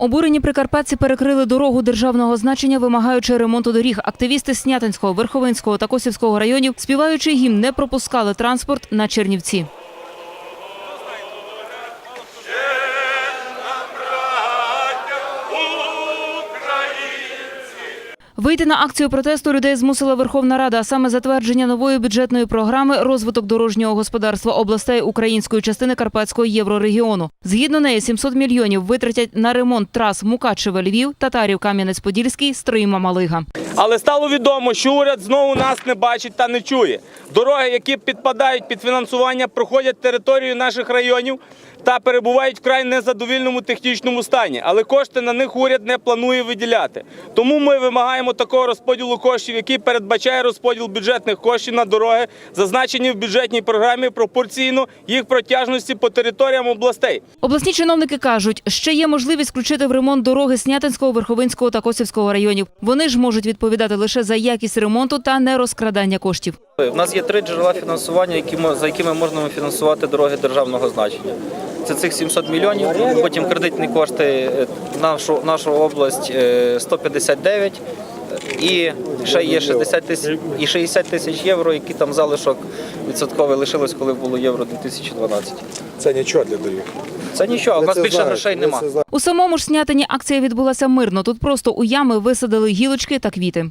Обурені прикарпатці перекрили дорогу державного значення, вимагаючи ремонту доріг. Активісти Снятинського, Верховинського та Косівського районів, співаючи гімн, не пропускали транспорт на Чернівці. Вийти на акцію протесту людей змусила Верховна Рада, а саме затвердження нової бюджетної програми розвиток дорожнього господарства областей української частини Карпатського єврорегіону. Згідно неї, 700 мільйонів витратять на ремонт трас Мукачеве Львів, Татарів Кам'янець-Подільський, Стрима Малига. Але стало відомо, що уряд знову нас не бачить та не чує. Дороги, які підпадають під фінансування, проходять територію наших районів та перебувають в край незадовільному технічному стані. Але кошти на них уряд не планує виділяти. Тому ми вимагаємо такого розподілу коштів, який передбачає розподіл бюджетних коштів на дороги, зазначені в бюджетній програмі пропорційно їх протяжності по територіям областей. Обласні чиновники кажуть, ще є можливість включити в ремонт дороги Снятинського, Верховинського та Косівського районів. Вони ж можуть відповідати лише за якість ремонту та нерозкрадання коштів. У нас є три джерела фінансування, які мо- за якими можна фінансувати дороги державного значення. Це цих 700 мільйонів, потім кредитні кошти е, нашу, нашу область е, 159 і ще є 60 тисяч і 60 тисяч євро, які там залишок відсотковий лишилось, коли було євро 2012. Це нічого для доріг. Це нічого, у нас більше грошей нема. У самому ж Снятині акція відбулася мирно. Тут просто у ями висадили гілочки та квіти.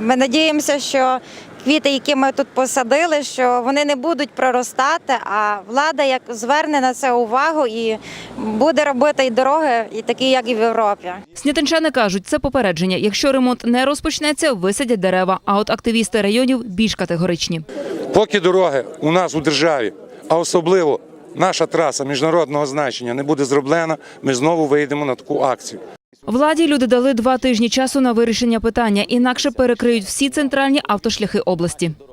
Ми надіємося, що квіти, які ми тут посадили, що вони не будуть проростати, а влада як зверне на це увагу і буде робити і дороги, і такі, як і в Європі. Снятинчани кажуть, це попередження. Якщо ремонт не розпочнеться, висадять дерева. А от активісти районів більш категоричні. Поки дороги у нас у державі, а особливо наша траса міжнародного значення не буде зроблена, ми знову вийдемо на таку акцію. Владі люди дали два тижні часу на вирішення питання, інакше перекриють всі центральні автошляхи області.